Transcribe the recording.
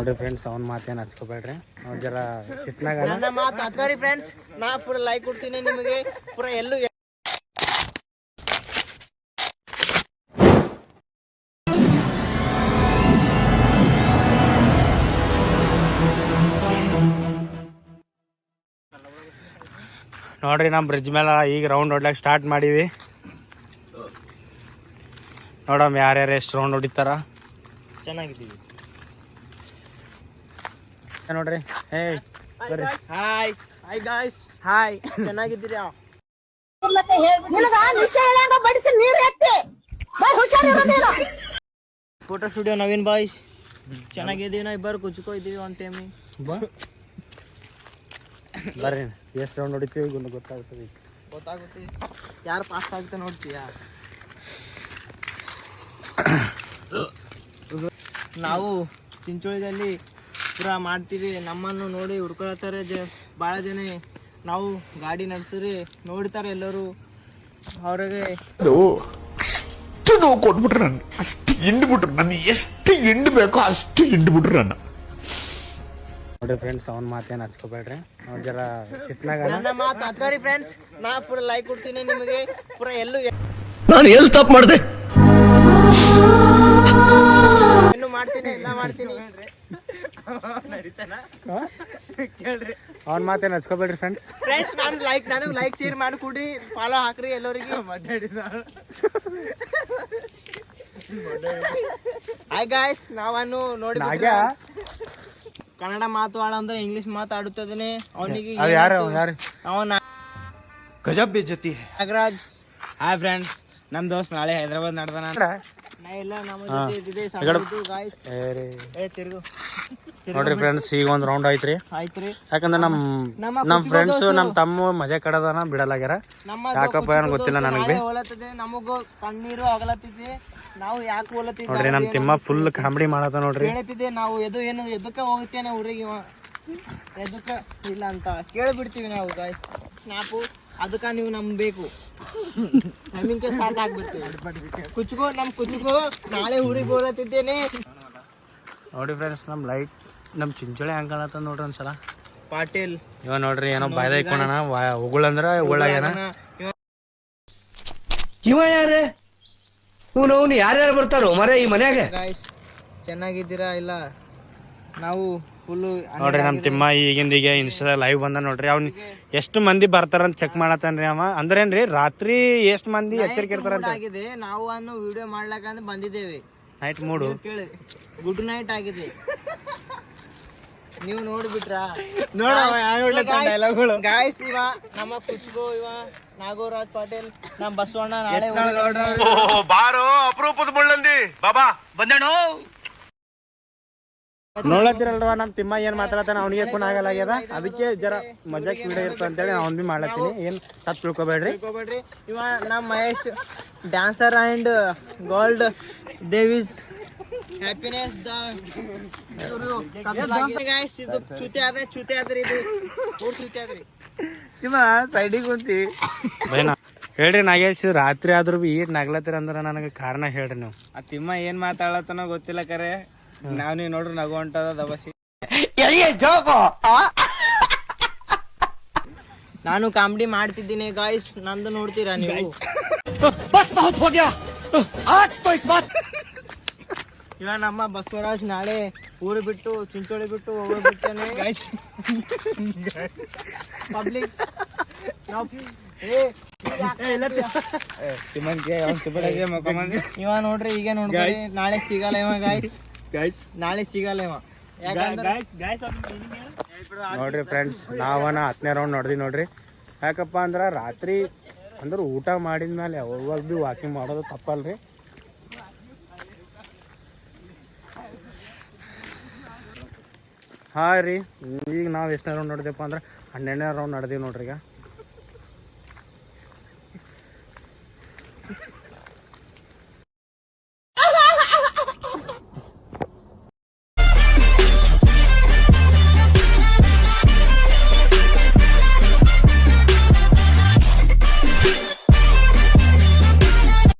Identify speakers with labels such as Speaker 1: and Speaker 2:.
Speaker 1: ನೋಡ್ರಿ ಫ್ರೆಂಡ್ಸ್ ಅವ್ನ ಮಾತೇನು ಹಚ್ಕೋಬೇಡ್ರಿ. ನಾವು ಜರ ಸಿಟ್ನಾಗ
Speaker 2: ನನ್ನ ಮಾತು ಹಚ್ಕೋರಿ ಫ್ರೆಂಡ್ಸ್ ನಾ ಪೂರ ಲೈಕ್ ಕೊಡ್ತೀನಿ ನಿಮಗೆ. ಪೂರ ಎಲ್ಲೂ
Speaker 1: ನೋಡ್ರಿ ನಮ್ಮ ಬ್ರಿಡ್ಜ್ ಮೇಲೆ ಈಗ ರೌಂಡ್ ಹೊಡ್ಲಕ್ಕೆ ಸ್ಟಾರ್ಟ್ ಮಾಡೀವಿ ನೋಡಮ್ ಯಾರ್ಯಾರು ಎಷ್ಟು ರೌಂಡ್ ಹೊಡಿತಾರ.
Speaker 2: ಚೆನ್ನಾಗಿದ್ದೀವಿ.
Speaker 1: ನೋಡ್ರಿ. ಹೇ ಬರ್ರಿ.
Speaker 2: ಹಾಯ್ ಹಾಯ್ ಗಾಯ್ಸ್ ಹಾಯ್ ಚೆನ್ನಾಗಿದ್ದೀರಾ? Photo studio Naveen boy. ಚೆನ್ನಾಗಿದ್ದೀವಿ ನಾವು ಇಬ್ಬರು ಕುಚ್ಕೋ ಇದೀವಿ ಒಂದು ಟೈಮಿ
Speaker 1: ಬಾ. ಬರ್ರಿ. ಎಷ್ಟು ರೌಂಡ್ ಹೊಡಿತೀವಿ ಗೊತ್ತು ಗೊತ್ತಾಗ್ತದೆ.
Speaker 2: ಗೊತ್ತಾಗುತ್ತೆ. ಯಾರು ಪಾಸ್ಟ್ ಆಗುತ್ತೆ ನೋಡ್ತೀಯಾ? ನಾವು ಚಿಂಚೋಳಿದಲ್ಲಿ ಪೂರ ಮಾಡ್ತೀವಿ. ನಮ್ಮನ್ನು ನೋಡಿ ಹುಡ್ಕೊಳತ್ತಾರೆ ಜ ಭಾಳ ಜನ ನಾವು ಗಾಡಿ ನಡೆಸಿದ್ರೆ ನೋಡ್ತಾರೆ ಎಲ್ಲರೂ. ಅವ್ರಿಗೆ
Speaker 3: ಅಷ್ಟು ನೋವು ಕೊಟ್ಬಿಟ್ರು ನನ್ನ. ಅಷ್ಟು ಹಿಂಡ್ಬಿಟ್ರು. ನನ್ನ ಎಷ್ಟು ಹಿಂಡ್ಬೇಕೋ ಅಷ್ಟು ಹಿಂಡ್ಬಿಟ್ರು ನಾನು
Speaker 1: ನೋಡಿ ಫ್ರೆಂಡ್ಸ್ ಅವ್ನ ಮಾತೇನು ಹಚ್ಕೋಬೇಡ್ರಿ. ಅವ್ನು ಜರ ಸಿಟ್ನಾಗ
Speaker 2: ನನ್ನ ಮಾತು ಹಚ್ಕೋರಿ ಫ್ರೆಂಡ್ಸ್ ನಾ ಪೂರ ಲೈಕ್ ಕೊಡ್ತೀನಿ ನಿಮಗೆ. ಪೂರ ಎಲ್ಲೂ
Speaker 4: ನಾನು ಎಲ್ಲಿ ತಪ್ಪು ಮಾಡಿದೆ?
Speaker 2: ಇನ್ನು ಮಾಡ್ತೀನಿ ಎಲ್ಲ ಮಾಡ್ತೀನಿ. ಕೇಳ್ರಿ.
Speaker 1: ಅವ್ನ ಮಾತೇನು ಹಚ್ಕೋಬೇಡ್ರಿ ಫ್ರೆಂಡ್ಸ್
Speaker 2: ಫ್ರೆಂಡ್ಸ್ ನಾನು ಲೈಕ್ ನನಗೆ ಲೈಕ್ ಶೇರ್ ಮಾಡಿಕೊಡಿ ಫಾಲೋ ಹಾಕ್ರಿ ಎಲ್ಲರಿಗೆ. ಹಾಯ್ ಗಾಯ್ಸ್ ನಾವನ್ನು ನೋಡಿ ಕನ್ನಡ ಮಾತಾಡ ಅಂದ್ರೆ ಇಂಗ್ಲಿಷ್ ಮಾತಾಡುತ್ತದನೆ ಅವನಿಗೆ
Speaker 1: ಯಾರು ಯಾರು?
Speaker 2: ಅವನ
Speaker 4: ಗಜಬ್ ಬೇಜತಿ
Speaker 2: ನಾಗರಾಜ್. ಹಾಯ್ ಫ್ರೆಂಡ್ಸ್ ನಮ್ಮ ದೋಸ್ತ್ ನಾಳೆ ಹೈದರಾಬಾದ್ ನಡ್ದಾನ
Speaker 1: ನೋಡ್ರಿ ಫ್ರೆಂಡ್ಸ್ ಈಗ ಒಂದು ರೌಂಡ್ ಐತ್ರಿ
Speaker 2: ಆಯ್ತ್ರಿ.
Speaker 1: ಯಾಕಂದ್ರೆ ನಮ್
Speaker 2: ನಮ್ಮ
Speaker 1: ಫ್ರೆಂಡ್ಸ್ ನಮ್ ತಮ್ಮ ಮಜಾ ಕಡದನ ಬಿಡಲಾಗ್ಯಾರ. ಯಾಕಪ್ಪ ಏನ್ ಗೊತ್ತಿಲ್ಲ ನನಗೆ
Speaker 2: ನಮಗೂ ಆಗಲತ್ತಿದೆ ನಾವು ಯಾಕೆ
Speaker 1: ನೋಡ್ರಿ ನಮ್ ತಿಮ್ಮ ಫುಲ್ ಕಾಮಿಡಿ ಮಾಡತ್ತ ನೋಡ್ರಿ.
Speaker 2: ಹೇಳ್ತಿದ್ದೆ ನಾವು ಎದು ಏನು ಎದಕ್ಕೆ ಹೋಗ್ತೇನೆ ಊರಿಗೆ ಎದಕ್ಕೆ ಇಲ್ಲ ಅಂತ ಕೇಳಿಬಿಡ್ತೀವಿ ನಾವು ಗಾಯ್ಸ್ ಸ್ನ್ಯಾಪು ಅದಕ್ಕೆ ನೀವು ನಂಬಬೇಕು. ನಮಗೆ ಸಾಥ್ ಆಗ್ಬಿಡ್ತೀವಿ. ಕುಚ್ಕೋ ನಮ್ ಕುಚ್ಕೋ. ನಾಳೆ ಊರಿಗೆ ಹೋಗತ್ತಿದ್ದೇನೆ
Speaker 1: ನೋಡಿ ಫ್ರೆಂಡ್ಸ್ ನಮ್ ಲೈಟ್ ನಮ್ ಚಿಂಚೋಳಿ ಹಂಗ್ ಕಾಣತ್ತ ನೋಡ್ರಿ ಒಂದ್ಸಲ.
Speaker 2: ಪಾಟೀಲ್.
Speaker 1: ಇವ ನೋಡ್ರಿ ಏನೋ ಬಾಯ್ದ ಇಕ್ಕೊಂಡನ. ಉಗುಳಂದ್ರ ಉಗುಳಾಗ್ಯಾನ
Speaker 2: ಇವ
Speaker 4: ಯಾರ ಯಾರೇ? ಇವನು ಅವನು ಯಾರ್ಯಾರು ಬರ್ತಾರೋ ಮರೆ ಈ ಮನ್ಯಾಗ?
Speaker 2: ಚೆನ್ನಾಗಿದ್ದೀರಾ ಇಲ್ಲ? ನಾವು
Speaker 1: ನೋಡ್ರಿ ನಮ್ಮ ತಿಮ್ಮ ಈಗಿಂದ ಈಗ ಇನ್ಸ್ಟಾದಾಗ ಲೈವ್ ಬಂದ ನೋಡ್ರಿ. ಅವ್ನ ಎಷ್ಟು ಮಂದಿ ಬರ್ತಾರ ಅಂತ ಚೆಕ್ ಮಾಡತ್ತಾನ್ರಿ ಅವ? ಅಂದ್ರೇನ್ರಿ ರಾತ್ರಿ ಎಷ್ಟು ಮಂದಿ ಎಚ್ಚರಿಕೆ ಇರ್ತಾರಂತ?
Speaker 2: ಆಗಿದೆ. ನಾವು ಅನ್ನು ವಿಡಿಯೋ ಮಾಡ್ಲಕ್ಕಂತ ಬಂದಿದ್ದೇವೆ.
Speaker 1: ನೈಟ್ ಮೂಡು
Speaker 2: ಕೇಳಿ. ಗುಡ್ ನೈಟ್ ಆಗಿದೆ. ನೀವು ನೋಡ್ಬಿಟ್ರಾ? ಗಾಯ್ಸ್ ಇವ ನಮ್ಮ ಕುಚ್ಕೋ ಇವ ನಾಗೋರಾಜ್ ಪಾಟೀಲ್ ನಮ್ಮ ಬಸವಣ್ಣ ನಾಳೆ
Speaker 3: ಬಾರೋ ಅಪರೂಪದ ಮುಳ್ಳಂದಿ. ಬಾಬಾ ಬಂದೇಣೋ
Speaker 1: ನೋಡ್ಲತ್ತಿರಲ್ವ ನಮ್ಮ ತಿಮ್ಮ ಏನ್ ಮಾತಾಡತಾನ ಅವನಿಗೆ ಕೂಡ ಆಗಲಾಗ್ಯದ. ಅದಕ್ಕೆ ಜರ ಮಜಾಕ್ ವಿಡಿಯೋ ಇರ್ತ ಅಂತೇಳಿ ಅವನ್ ಬಿ ಮಾಡ್ಲತ್ತೀನಿ. ಏನ್ ತಪ್ಪು ತಿಳ್ಕೊಬೇಡ್ರಿ.
Speaker 2: ತಿಳ್ಕೊಬೇಡ್ರಿ. ಇವ ನಮ್ಮ ಮಹೇಶ್ ಡ್ಯಾನ್ಸರ್ ಅಂಡ್ ಗೋಲ್ಡ್ ದೇವಿಸ್ ಹ್ಯಾಪಿನೆಸ್ ದ ಇವರು ಗಾಯ್ಸ್ ಇದು ಚುತೆ ಆದ್ರೆ ಚುತೆ ಆದ್ರಿ ಇದು ಊರ್ ಚುತೆ ಆದ್ರಿ
Speaker 1: ತಿಮ್ಮ ಸೈಡಿಗೆ ಕುಂತಿ. ಬೈನಾ ಹೇಳ್ರಿ ನಾಗೇಶ್ ರಾತ್ರಿ ಆದ್ರೂ ಬಿ ನಗ್ಲತ್ತಿರ ನಗ್ಲತ್ತೀರ ಅಂದ್ರ ನನಗೆ ಕಾರಣ ಹೇಳ್ರಿ ನೀವು.
Speaker 2: ಆ ತಿಮ್ಮ ಏನ್ ಮಾತಾಡತನೋ ಗೊತ್ತಿಲ್ಲ ಕರೆ. ನಾವ್ ನೀವ್ ನೋಡ್ರಿ ನಗು ಹೊಂಟದ ದಬಸಿ ನಾನು ಕಾಮಿಡಿ ಮಾಡ್ತಿದ್ದೀನಿ ಗಾಯ್ಸ್ ನಂದು ನೋಡ್ತೀರಾ ನೀವು? ಇವ ನಮ್ಮ ಬಸವರಾಜ್ ನಾಳೆ ಊರು ಬಿಟ್ಟು ಚಿಂಚೋಳಿ ಬಿಟ್ಟು ಹೋಗ್ಬಿಟ್ಟೆ ಪಬ್ಲಿಕ್ ಇವ ನೋಡ್ರಿ ಈಗ ನೋಡ್ರಿ ನಾಳೆ ಸಿಗಲ್ಲ ಇವ ಗಾಯ್ಸ್ ನಾಳೆ ಸಿಗಲ್ಲ ಇವ.
Speaker 1: ನೋಡ್ರಿ ಫ್ರೆಂಡ್ಸ್ ನಾವನ ಹತ್ತನೇ ರೌಂಡ್ ನೋಡ್ದಿ ನೋಡ್ರಿ. ಯಾಕಪ್ಪ ಅಂದ್ರ ರಾತ್ರಿ ಅಂದ್ರೆ ಊಟ ಮಾಡಿದ ಮೇಲೆ ಯಾವಾಗ ಬಿ ವಾಕಿಂಗ್ ಮಾಡೋದು ತಪ್ಪಲ್ರಿ. ಹಾ ರೀ ಈಗ ನಾವು ಎಷ್ಟನೇ ರೌಂಡ್ ನೋಡಿದೆಪ್ಪ ಅಂದ್ರೆ ಹನ್ನೆರಡನೇ ರೌಂಡ್ ನಡೆದೀವಿ ನೋಡ್ರಿ ಈಗ.